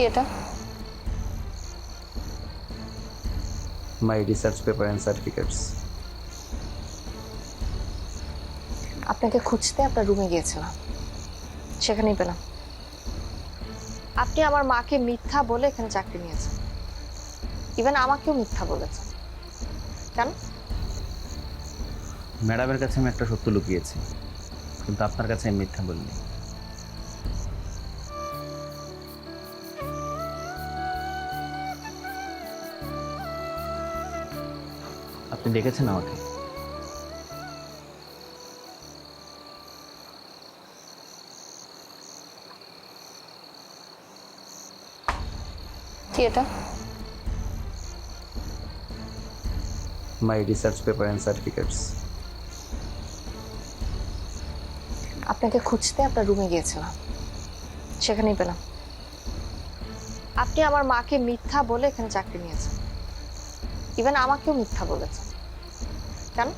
কি এটা? My research paper and certificates. আপনাকে খুঁজতে আপনার রুমে গিয়েছিলাম। সেখানেই পেলাম। আপনি আমার মাকে মিথ্যা বলে এখানে চাকরি নিয়েছেন। ইভেন আমাকেও মিথ্যা বলেছেন। কেন? ম্যাডামের কাছে আমি একটা সত্য লুকিয়েছি কিন্তু আপনার কাছে আমি মিথ্যা বলিনি। আপনি দেখেছেন আমাকে। কি এটা? My research paper and certificates. আপনাকে খুঁজতে আপনার রুমে গিয়েছিলাম। সেখানেই পেলাম। আপনি আমার মাকে মিথ্যা বলে এখানে চাকরি নিয়েছেন। ইভেন আমাকেও মিথ্যা বলেছেন কেন?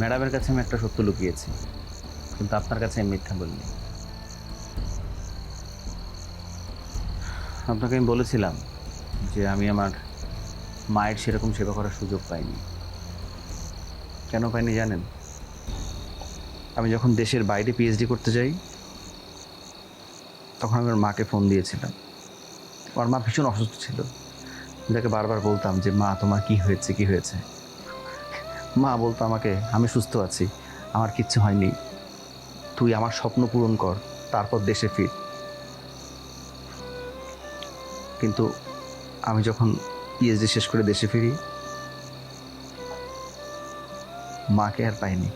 ম্যাডামের কাছে আমি একটা সত্য লুকিয়েছি, কিন্তু আপনার কাছে আমি মিথ্যা বলিনি। আপনাকে আমি বলেছিলাম যে আমি আমার মায়ের সেরকম সেবা করার সুযোগ পাইনি। কেন পাইনি জানেন? আমি যখন দেশের বাইরে পিএইচডি করতে যাই, তখন আমি আমার মাকে ফোন দিয়েছিলাম। আমার মা ভীষণ অসুস্থ ছিল। যাকে বারবার বলতাম যে, মা, তোমার কি হয়েছে? কি হয়েছে? মা বলতো আমাকে, আমি সুস্থ আছি, আমার কিচ্ছু হয়নি। তুই আমার স্বপ্ন পূরণ কর, তারপর দেশে ফির। কিন্তু আমি যখন পিএইচডি শেষ করে দেশে ফিরি, মাকে আর পাইনি।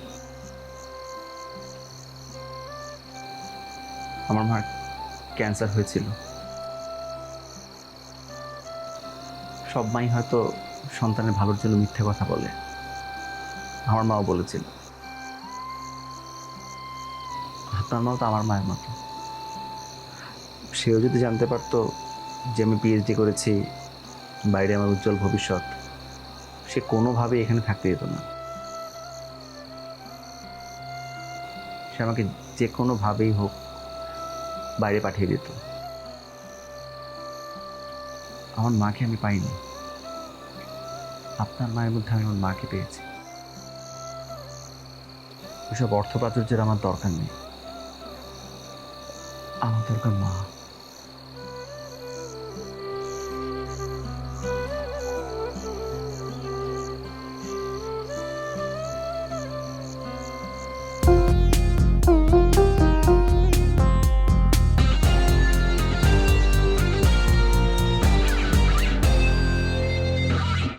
আমার মার ক্যান্সার হয়েছিল। সব মাই হয়তো সন্তানের ভালোর জন্য মিথ্যে কথা বলে। আমার মাও বলেছিল। আপনার মাও তো আমার মায়ের মতো। সেও যদি জানতে পারতো যে আমি পিএইচডি করেছি, বাইরে আমার উজ্জ্বল ভবিষ্যৎ, সে কোনোভাবে এখানে থাকতে যেত না। সে আমাকে যে কোনোভাবেই হোক বাইরে পাঠিয়ে দিত। আমার মাকে আমি পাইনি। আপনার মায়ের মধ্যে আমি আমার মাকে পেয়েছি। এসব অর্থ প্রাচুর্যের আমার দরকার নেই। আমার দরকার মা।